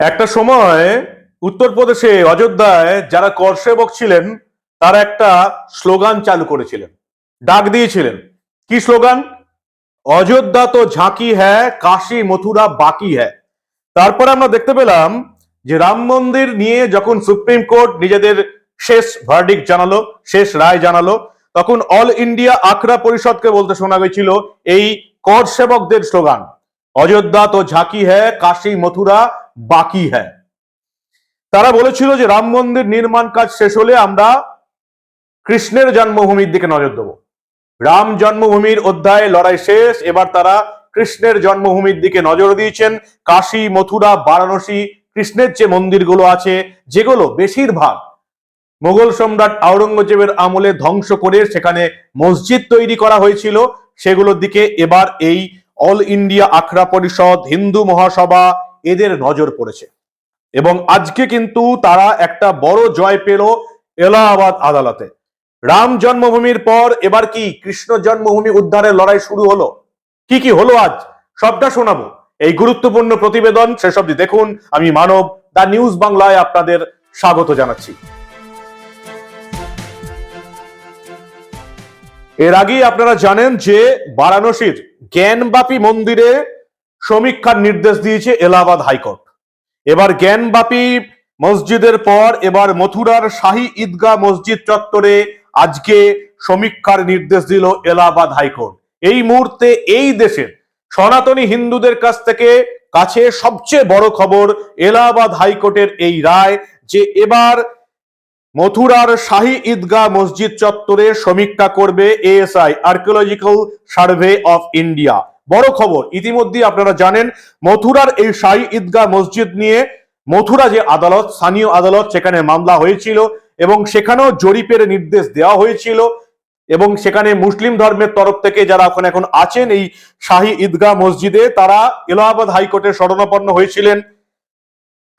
একটা সময় উত্তরপ্রদেশে, অযোধ্যায় যারা করসেবক ছিলেন, তারা একটা স্লোগান চালু করেছিলেন। ডাক দিয়েছিলেন। কি স্লোগান? অযোধ্যা তো ঝাঁকি হ্যায়, কাশি মথুরা বাকি হ্যাঁ তারপরে আমরা দেখতে পেলাম যে রাম মন্দির নিয়ে যখন সুপ্রিম কোর্ট নিজেদের শেষ ভার্ডিক জানালো, শেষ রায় জানালো, তখন অল ইন্ডিয়া আখড়া পরিষদকে বলতে শোনা গেছিল এই কর সেবকদের স্লোগান। অযোধ্যা তো ঝাঁকি হ্যায়, কাশি মথুরা বাকি হ্যাঁ। তারা বলেছিল যে রাম মন্দির নির্মাণ কাজ শেষ হলে আমরা কৃষ্ণের জন্মভূমির দিকে নজর দেবো। রাম জন্মভূমির অধ্যায়ে লড়াই শেষ, এবার তারা কৃষ্ণের জন্মভূমির দিকে নজর দিয়েছেন। কাশী, মথুরা, বারাণসী কৃষ্ণের যে মন্দিরগুলো আছে, যেগুলো বেশিরভাগ মোগল সম্রাট আওরঙ্গজেবের আমলে ধ্বংস করে সেখানে মসজিদ তৈরি করা হয়েছিল, সেগুলোর দিকে এবার এই অল ইন্ডিয়া আখড়া পরিষদ, হিন্দু মহাসভা এদের নজর পড়েছে। এবং আজকে কিন্তু তারা একটা বড় জয় পেল এলাহাবাদ আদালতে। রাম জন্মভূমির পর এবার কি কৃষ্ণ জন্মভূমি উদ্ধারের লড়াই শুরু হলো? কি কি হলো আজ? সবটা শোনাবো। এই গুরুত্বপূর্ণ প্রতিবেদন সেসব দেখুন। আমি মানব দা নিউজ বাংলায় আপনাদের স্বাগত জানাচ্ছি। এর আগেই আপনারা জানেন যে বারাণসীর জ্ঞানবাপী মন্দিরে সমীক্ষার নির্দেশ দিয়েছে এলাহাবাদ হাইকোর্ট। এবার জ্ঞানবাপী মসজিদের পর এবার মথুরার শাহী ঈদগাহ মসজিদ চত্বরে আজকে সমীক্ষার নির্দেশ দিল এলাহাবাদ হাইকোর্ট। এই মুহূর্তে এই দেশের সনাতনী হিন্দুদের কাছ থেকে কাছে সবচেয়ে বড় খবর এলাহাবাদ হাইকোর্টের এই রায় যে এবার মথুরার শাহী ঈদগাহ মসজিদ চত্বরে সমীক্ষা করবে ASI archaeological survey of India বড় খবর। ইতিমধ্যে আপনারা জানেন, মথুরার এই শাহী ঈদগাহ মসজিদ নিয়ে মথুরা যে আদালত, স্থানীয় আদালত, সেখানে মামলা হয়েছিল এবং সেখানেও জরিপের নির্দেশ দেওয়া হয়েছিল এবং সেখানে মুসলিম ধর্মের তরফ থেকে যারা এখন এখন আছেন এই শাহী ঈদগাহ মসজিদে, তারা এলাহাবাদ হাইকোর্টে শরণাপন্ন হয়েছিলেন।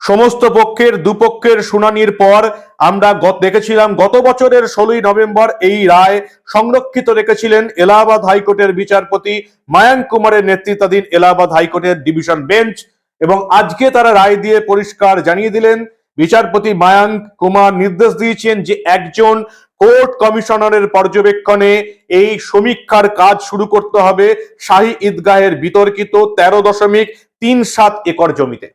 সমস্ত পক্ষের দুপক্ষের শুনানির পর আমরা দেখেছিলাম গত বছরের ষোলোই নভেম্বর এই রায় সংরক্ষিত রেখেছিলেন এলাহাবাদ হাইকোর্টের বিচারপতি মায়াঙ্ক কুমারের নেতৃত্বাধীন এলাহাবাদ হাইকোর্টের ডিভিশন বেঞ্চ এবং আজকে তারা রায় দিয়ে পরিষ্কার জানিয়ে দিলেন। বিচারপতি মায়াঙ্ক কুমার নির্দেশ দিয়েছেন যে একজন কোর্ট কমিশনারের পর্যবেক্ষণে এই সমীক্ষার কাজ শুরু করতে হবে। শাহী ঈদগাহের বিতর্কিত তেরো দশমিক তিন সাত একর জমিতে।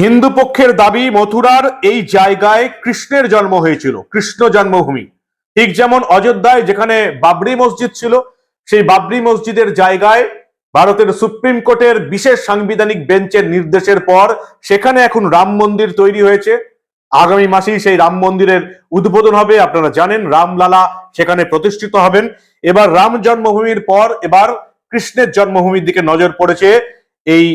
হিন্দু পক্ষের দাবি, মথুরার এই জায়গায় কৃষ্ণের জন্ম হয়েছিল, কৃষ্ণ জন্মভূমি। ঠিক যেমন অযোধ্যায় যেখানে বাবরি মসজিদ ছিল, সেই বাবরি মসজিদের জায়গায় ভারতের সুপ্রিম কোর্টের বিশেষ সাংবিধানিক বেঞ্চের নির্দেশের পর সেখানে এখন রাম মন্দির তৈরি হয়েছে। আগামী মাসেই সেই রাম মন্দিরের উদ্বোধন হবে, আপনারা জানেন, রামলালা সেখানে প্রতিষ্ঠিত হবেন। এবার রাম জন্মভূমির পর এবার কৃষ্ণের জন্মভূমির দিকে নজর পড়েছে এই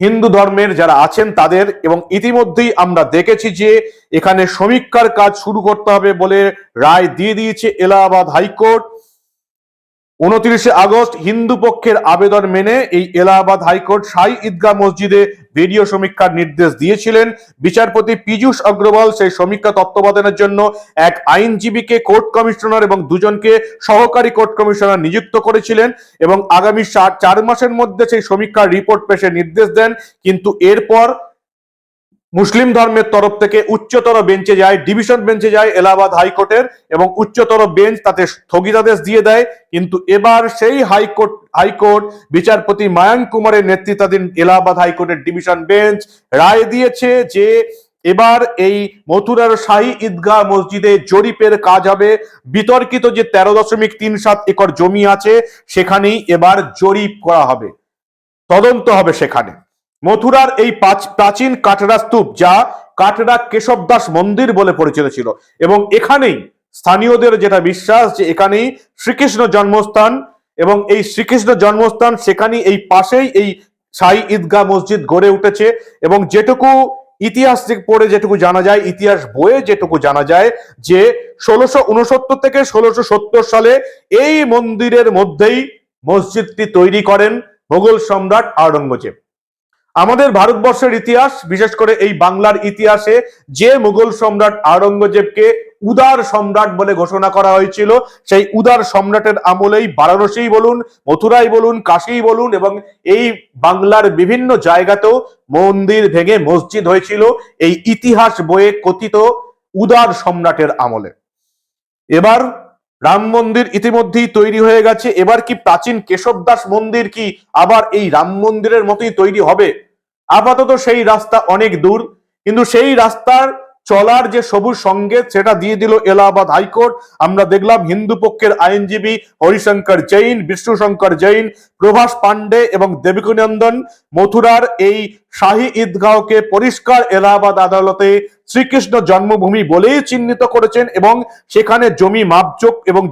হিন্দু ধর্মের যারা আছেন তাদের এবং ইতিমধ্যেই আমরা দেখেছি যে এখানে সমীক্ষার কাজ শুরু করতে হবে বলে রায় দিয়ে দিয়েছে এলাহাবাদ হাইকোর্ট। উনত্রিশে আগস্ট হিন্দু পক্ষের আবেদন মেনে এই এলাহাবাদ হাইকোর্ট সাই ঈদগাহ মসজিদে ভিডিও সমীক্ষার নির্দেশ দিয়েছিলেন। বিচারপতি পীযূষ অগ্রওয়াল সেই সমীক্ষা তত্ত্বাবধানের জন্য এক আইনজীবীকে কোর্ট কমিশনার এবং দুজনকে সহকারী কোর্ট কমিশনার নিযুক্ত করেছিলেন এবং আগামী চার মাসের মধ্যে সেই সমীক্ষার রিপোর্ট পেশের নির্দেশ দেন। কিন্তু এরপর মুসলিম ধর্মের তরফ থেকে উচ্চতর বেঞ্চে যায়, ডিভিশন বেঞ্চে যায় এলাহাবাদ হাইকোর্টের এবং উচ্চতর বেঞ্চ তাতে স্থগিতাদেশ দিয়ে দেয়। কিন্তু এবার সেই হাইকোর্ট হাইকোর্ট বিচারপতি মায়াঙ্ক কুমারের নেতৃত্বাধীন এলাহাবাদ হাইকোর্টের ডিভিশন বেঞ্চ রায় দিয়েছে যে এবার এই মথুরার শাহী ঈদগাহ মসজিদে জরিপের কাজ হবে। বিতর্কিত যে তেরো দশমিক তিন সাত একর জমি আছে, সেখানেই এবার জরিপ করা হবে। তদন্ত হবে সেখানে। মথুরার এই পাঁচ- প্রাচীন কাটরা স্তূপ যা কাটরা কেশব দাস মন্দির বলে পরিচিত ছিল এবং এখানেই স্থানীয়দের যেটা বিশ্বাস যে এখানেই শ্রীকৃষ্ণ জন্মস্থান এবং এই শ্রীকৃষ্ণ জন্মস্থান সেখানেই এই পাশেই এই সাই ঈদগাহ মসজিদ গড়ে উঠেছে এবং যেটুকু ইতিহাস পড়ে যেটুকু জানা যায়, ইতিহাস বইয়ে যেটুকু জানা যায় যে ষোলোশো উনসত্তর থেকে ষোলোশো সত্তর সালে এই মন্দিরের মধ্যেই মসজিদটি তৈরি করেন মোগল সম্রাট আওরঙ্গজেব। আমাদের ভারতবর্ষের ইতিহাস, বিশেষ করে এই বাংলার ইতিহাসে যে মুঘল সম্রাট আওরঙ্গজেবকে উদার সম্রাট বলে ঘোষণা করা হয়েছিল, সেই উদার সম্রাটের আমলেই বারাণসী বলুন, মথুরাই বলুন কাশী বলুন এবং এই বাংলার বিভিন্ন জায়গাতেও মন্দির ভেঙে মসজিদ হয়েছিল এই ইতিহাস বইয়ে কথিত উদার সম্রাটের আমলে। এবার রাম মন্দির ইতিমধ্যেই তৈরি হয়ে গেছে। এবার কি প্রাচীন কেশব দাস মন্দির কি আবার এই রাম মন্দিরের মতোই তৈরি হবে? আপাতত সেই রাস্তা অনেক দূর, কিন্তু সেই রাস্তার চলার যে সবুজ সংকেত, সেটা দিয়ে দিল এলাহাবাদ হাইকোর্ট। আমরা দেখলাম হিন্দু পক্ষের আইনজীবী হরিশঙ্কর জৈন, বিষ্ণুশঙ্কর জৈন, প্রভাস পান্ডে এবং দেবিকনন্দন মথুরার এই শাহী ঈদগাহকে পরিষ্কার এলাহাবাদ আদালতে শ্রীকৃষ্ণ জন্মভূমি বলেই চিহ্নিত করেছেন এবং সেখানে জমি মাপজোক এবং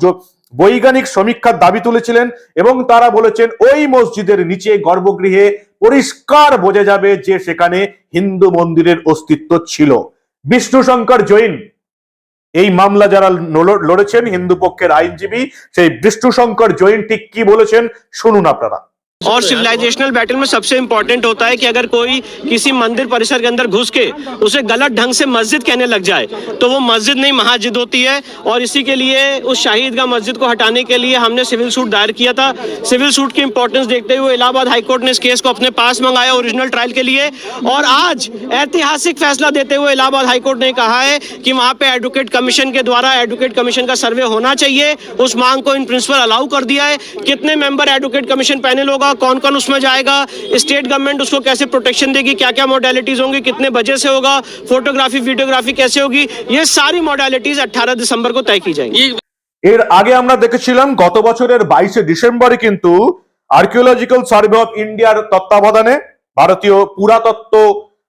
বৈজ্ঞানিক সমীক্ষার দাবি তুলেছিলেন এবং তারা বলেছেন, ওই মসজিদের নিচে গর্ভগৃহে পরিষ্কার বোঝা যাবে যে সেখানে হিন্দু মন্দিরের অস্তিত্ব ছিল। বিষ্ণু শঙ্কর জৈন। এই মামলা যারা লড়েছেন, হিন্দু পক্ষের আইনজীবী, সেই বিষ্ণু শঙ্কর জৈন ঠিক কি বলেছেন, শুনুন আপনারা। और सिविलाइजेशनल बैटल में सबसे इंपॉर्टेंट होता है कि अगर कोई किसी मंदिर परिसर के अंदर घुस के उसे गलत ढंग से मस्जिद कहने लग जाए तो वो मस्जिद नहीं, महाजिद होती है। और इसी के लिए उस शाहिद का मस्जिद को हटाने के लिए हमने सिविल सूट दायर किया था। सिविल सूट की इंपॉर्टेंस देखते हुए इलाहाबाद हाईकोर्ट ने इस केस को अपने पास मंगाया ओरिजिनल ट्रायल के लिए। और आज ऐतिहासिक फैसला देते हुए इलाहाबाद हाईकोर्ट ने कहा है कि वहाँ पे एडवोकेट कमीशन के द्वारा एडवोकेट कमीशन का सर्वे होना चाहिए। उस मांग को इन प्रिंसिपल अलाउ कर दिया है। कितने मेंबर एडवोकेट कमीशन पैनल होगा? कौन कौन उसमें जाएगा स्टेट गवर्नमेंट उसको कैसे प्रोटेक्शन देगी क्या क्या मॉडलिटीज होंगी कितने बजे से होगा फोटोग्राफी वीडियोग्राफी कैसे होगी ये सारी मॉडलिटीज 18 दिसंबर को तय की जाएंगी এর আগে আমরা দেখেছিলাম গত বছরের বাইশে ডিসেম্বরে কিন্তু আর্কিওলজিক্যাল সার্ভে অফ ইন্ডিয়ার তত্ত্বাবধানে ভারতীয় পুরাতত্ত্ব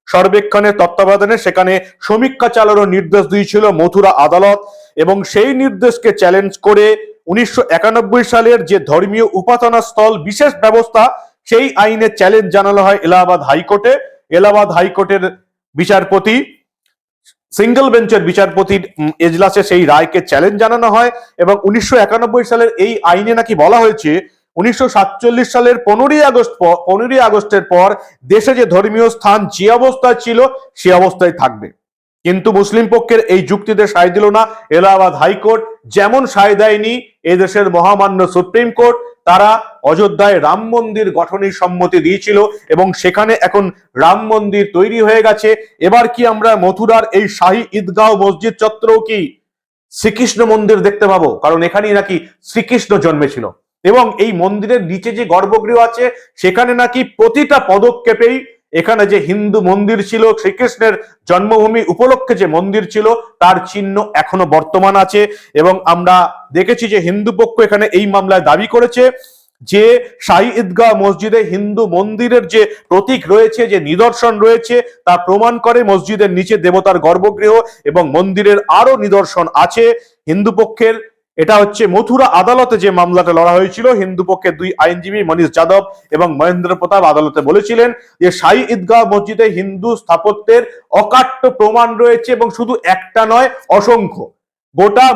সর্বেক্ষণের তত্ত্বাবধানে সেখানে সমীক্ষা চালানোর নির্দেশ দিয়েছিল মথুরা আদালত এবং সেই নির্দেশকে চ্যালেঞ্জ করে উনিশশো একানব্বই সালের যে ধর্মীয় উপাসনা স্থল বিশেষ ব্যবস্থা, সেই আইনে চ্যালেঞ্জ জানানো হয় এলাহাবাদ হাইকোর্টে। এলাহাবাদ হাইকোর্টের বিচারপতি সিঙ্গেল বেঞ্চের বিচারপতির এজলাসে সেই রায়কে চ্যালেঞ্জ জানানো হয় এবং উনিশশো একানব্বই সালের এই আইনে নাকি বলা হয়েছে, উনিশশো সাতচল্লিশ সালের পনেরোই আগস্ট পনেরোই আগস্টের পর দেশে যে ধর্মীয় স্থান যে অবস্থায় ছিল, সে অবস্থায় থাকবে। কিন্তু মুসলিম পক্ষের এই যুক্তিতে সায় দিল না এলাহাবাদ হাইকোর্ট। যেমন সায় দেয়নি এদেশের মহামান্য সুপ্রিম কোর্ট, তারা অযোধ্যায় রাম মন্দির গঠনের সম্মতি দিয়েছিল এবং সেখানে এখন রাম মন্দির তৈরি হয়ে গেছে। এবার কি আমরা মথুরার এই শাহী ঈদগাহ মসজিদ চত্বরেও কি শ্রীকৃষ্ণ মন্দির দেখতে পাবো? কারণ এখানেই নাকি শ্রীকৃষ্ণ জন্মেছিল। এবং এই মন্দিরের নিচে যে গর্ভগৃহ আছে, সেখানে নাকি প্রতিটা পদক্ষেপেই এখানে যে হিন্দু মন্দির ছিল, শ্রীকৃষ্ণের জন্মভূমি উপলক্ষে যে মন্দির ছিল, তার চিহ্ন এখনও বর্তমান আছে এবং আমরা দেখেছি যে হিন্দু পক্ষ এখানে এই মামলায় দাবি করেছে যে শাহী ঈদগাহ মসজিদে হিন্দু মন্দিরের যে প্রতীক রয়েছে, যে নিদর্শন রয়েছে, তা প্রমাণ করে মসজিদের নিচে দেবতার গর্ভগৃহ এবং মন্দিরের আরও নিদর্শন আছে। হিন্দু পক্ষের এটা হচ্ছে মথুরা আদালতে যে মামলাটা লড়া হয়েছিল, হিন্দু পক্ষের দুই আইনজীবী মনীষ যাদব এবং মহেন্দ্র প্রতাপ আদালতে বলেছিলেন যে শাহী ঈদগাহ মসজিদে হিন্দু স্থাপত্যের অকাট্য প্রমাণ রয়েছে এবং শুধু একটা নয়, অসংখ্য। গোটা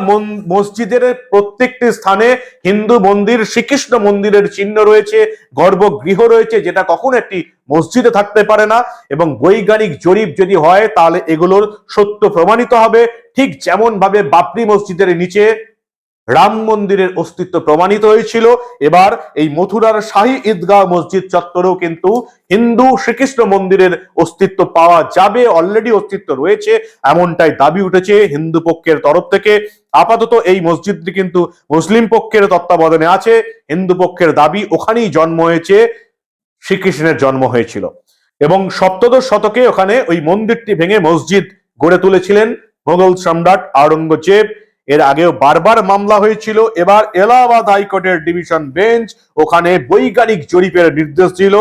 মসজিদের প্রত্যেকটি স্থানে হিন্দু মন্দির, শ্রীকৃষ্ণ মন্দিরের চিহ্ন রয়েছে, গর্ভগৃহ রয়েছে, যেটা কখনো একটি মসজিদে থাকতে পারে না এবং বৈজ্ঞানিক জরিপ যদি হয়, তাহলে এগুলোর সত্য প্রমাণিত হবে। ঠিক যেমন ভাবে বাবরি মসজিদের নিচে রাম মন্দিরের অস্তিত্ব প্রমাণিত হয়েছিল। এবার এই মথুরার শাহী ঈদগাহ মসজিদ চত্বরেও কিন্তু হিন্দু শ্রীকৃষ্ণ মন্দিরের অস্তিত্ব পাওয়া যাবে অলরেডি অস্তিত্ব রয়েছে, এমনটাই দাবি উঠেছে হিন্দু পক্ষের তরফ থেকে। আপাতত এই মসজিদটি কিন্তু মুসলিম পক্ষের তত্ত্বাবধানে আছে, হিন্দু পক্ষের দাবি ওখানেই জন্ম হয়েছে, শ্রীকৃষ্ণের জন্ম হয়েছিল। এবং সপ্তদশ শতকে ওখানে ওই মন্দিরটি ভেঙে মসজিদ গড়ে তুলেছিলেন মোগল সম্রাট আওরঙ্গজেব। এর আগেও বারবার মামলা হয়েছিল। এবার এলাহাবাদ হাইকোর্টের ডিভিশন বেঞ্চ ওখানে বৈজ্ঞানিক জরিপের নির্দেশ দিল।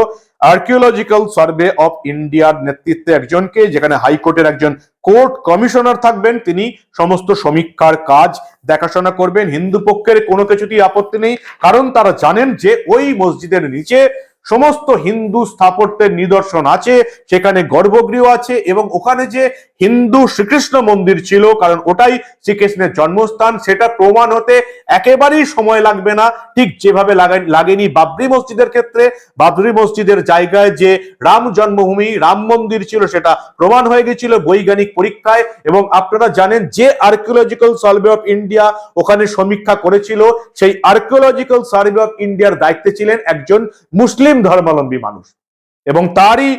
আর্কিওলজিক্যাল সার্ভে অফ ইন্ডিয়ার নেতৃত্বে একজনকে, যেখানে হাইকোর্টের একজন কোর্ট কমিশনার থাকবেন, তিনি সমস্ত সমীক্ষার কাজ দেখাশোনা করবেন। হিন্দু পক্ষের কোনো কিছুতেই আপত্তি নেই, কারণ তারা জানেন যে ওই মসজিদের নিচে সমস্ত হিন্দু স্থাপত্যের নিদর্শন আছে, সেখানে গর্ভগৃহ আছে এবং ওখানে যে হিন্দু শ্রীকৃষ্ণ মন্দির ছিল, কারণ ওটাই শ্রীকৃষ্ণের জন্মস্থান, সেটা প্রমাণ হতে একেবারেই সময় লাগবে না। ঠিক যেভাবে লাগেনি বাবরি মসজিদের ক্ষেত্রে, বাবরি মসজিদের জায়গায় যে রাম জন্মভূমি, রাম মন্দির ছিল, সেটা প্রমাণ হয়ে গেছিল বৈজ্ঞানিক পরীক্ষায় এবং আপনারা জানেন যে আর্কিওলজিক্যাল সার্ভে অফ ইন্ডিয়া ওখানে সমীক্ষা করেছিল, সেই আর্কিওলজিক্যাল সার্ভে অফ ইন্ডিয়ার দায়িত্বে ছিলেন একজন মুসলিম ধর্মাবলম্বী মানুষ। এবং তারই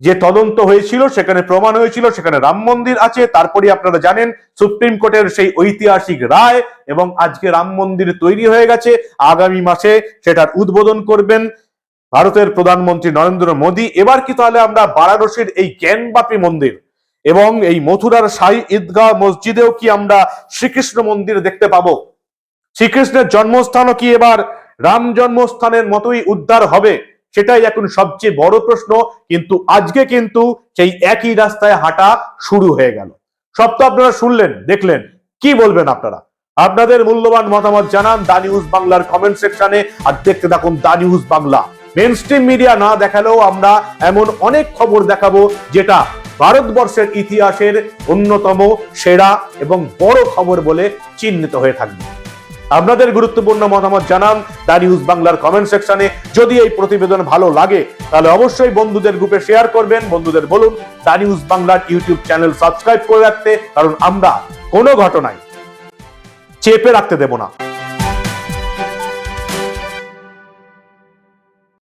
যে তদন্ত হয়েছিল, সেখানে প্রমাণ হয়েছিল, সেখানে রাম মন্দির আছে তারপরে আপনারা জানেন সুপ্রিম কোর্টের সেই ঐতিহাসিক রায় এবং আজকে রাম মন্দির তৈরি হয়ে গেছে। আগামী মাসে সেটার উদ্বোধন করবেন ভারতের প্রধানমন্ত্রী নরেন্দ্র মোদী। এবার কি তাহলে আমরা বারাণসীর এই জ্ঞানবাপী মন্দির এবং এই মথুরার সাই ঈদগাহ মসজিদেও কি আমরা শ্রীকৃষ্ণ মন্দির দেখতে পাবো? শ্রীকৃষ্ণের জন্মস্থানও কি এবার রাম জন্মস্থানের মতোই উদ্ধার হবে? সেটাই এখন সবচেয়ে বড় প্রশ্ন। কিন্তু আজকে কিন্তু সেই একই রাস্তায় হাঁটা শুরু হয়ে গেল। সব তো আপনারা শুনলেন, দেখলেন। কি বলবেন আপনারা? আপনাদের মূল্যবান মতামত জানান দা নিউজ বাংলার কমেন্ট সেকশনে আর দেখতে থাকুন the news Bangla. Main media না দেখালেও আমরা এমন অনেক খবর দেখাবো, যেটা ভারতবর্ষের ইতিহাসের অন্যতম সেরা এবং বড় খবর বলে চিহ্নিত হয়ে থাকবে। আপনাদের গুরুত্বপূর্ণ মতামত জানান দা নিউজ বাংলার কমেন্ট সেকশনে যদি এই প্রতিবেদন ভালো লাগে, তাহলে অবশ্যই বন্ধুদের গ্রুপে শেয়ার করবেন। বন্ধুদের বলুন দা নিউজ বাংলার ইউটিউব চ্যানেল সাবস্ক্রাইব করে রাখতে, কারণ আমরা কোনো ঘটনায় চেপে রাখতে দেব না।